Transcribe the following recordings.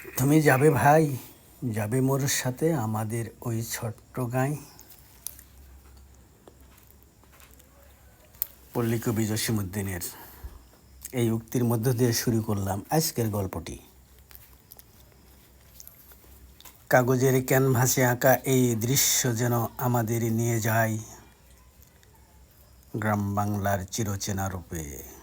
তুমি যাবে ভাই, যাবে মোর সাথে আমাদের ওই ছোট্ট গাঁয় পল্লী কবি জসিমুদ্দিনের এই উক্তির মধ্য দিয়ে শুরু করলাম আজকের গল্পটি। কাগজের ক্যানভাসে আঁকা এই দৃশ্য যেন আমাদের নিয়ে যায়। গ্রাম বাংলার চিরচেনা রূপে।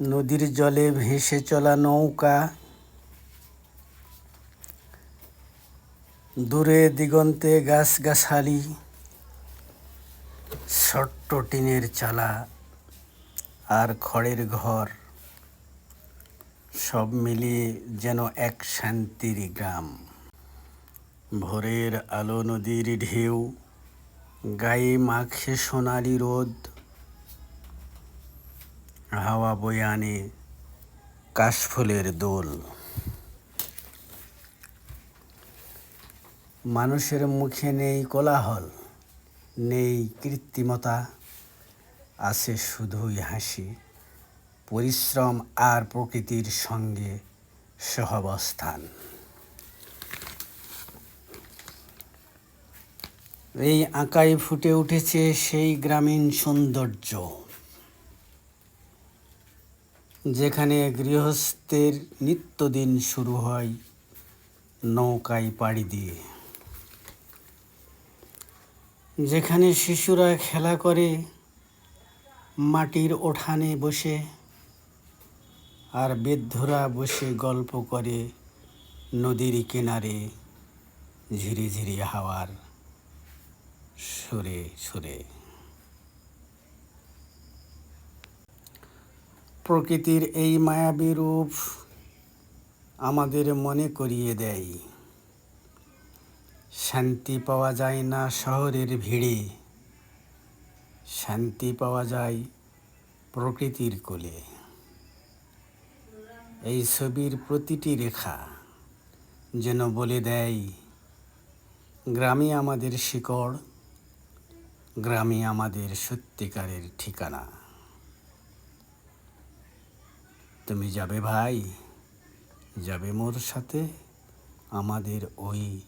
নদীর জলে ভেসে চলা নৌকা। দূরে দিগন্তে গাছগাছালি। ছোট্ট টিনের চালা আর খড়ের ঘর। সব মিলিয়ে যেন এক শান্তির গ্রাম। ভোরের আলো নদীর ঢেউ, গায়ে মাখে সোনালি রোদ। হাওয়া বয়ে আনে কাশফুলের দোল। মানুষের মুখে নেই কোলাহল, নেই কৃত্রিমতা, আছে শুধুই হাসি। পরিশ্রম আর প্রকৃতির সঙ্গে সহবস্থান। এই আঁকায় ফুটে উঠেছে সেই গ্রামীণ সৌন্দর্য। যেখানে গৃহস্থের নিত্যদিন শুরু হয় নৌকায় পাড়ি দিয়ে। যেখানে শিশুরা খেলা করে, মাটির ওঠানে বসে, আর বৃদ্ধরা বসে গল্প করে নদীর কিনারে ঝিরিঝিরি হাওয়ার সুরে সুরে। প্রকৃতির এই মায়াবী রূপ আমাদের মনে করিয়ে দেয়। শান্তি পাওয়া যায় না শহরের ভিড়ে। শান্তি পাওয়া যায় প্রকৃতির কোলে। এই ছবির প্রতিটি রেখা যেন বলে দেয়, গ্রামে আমাদের শিকড়, গ্রামে আমাদের সত্যিকারের ঠিকানা। তুমি যাবে ভাই যাবে মোর সাথে। আমাদের ওই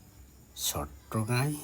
ছোট্ট গাঁয়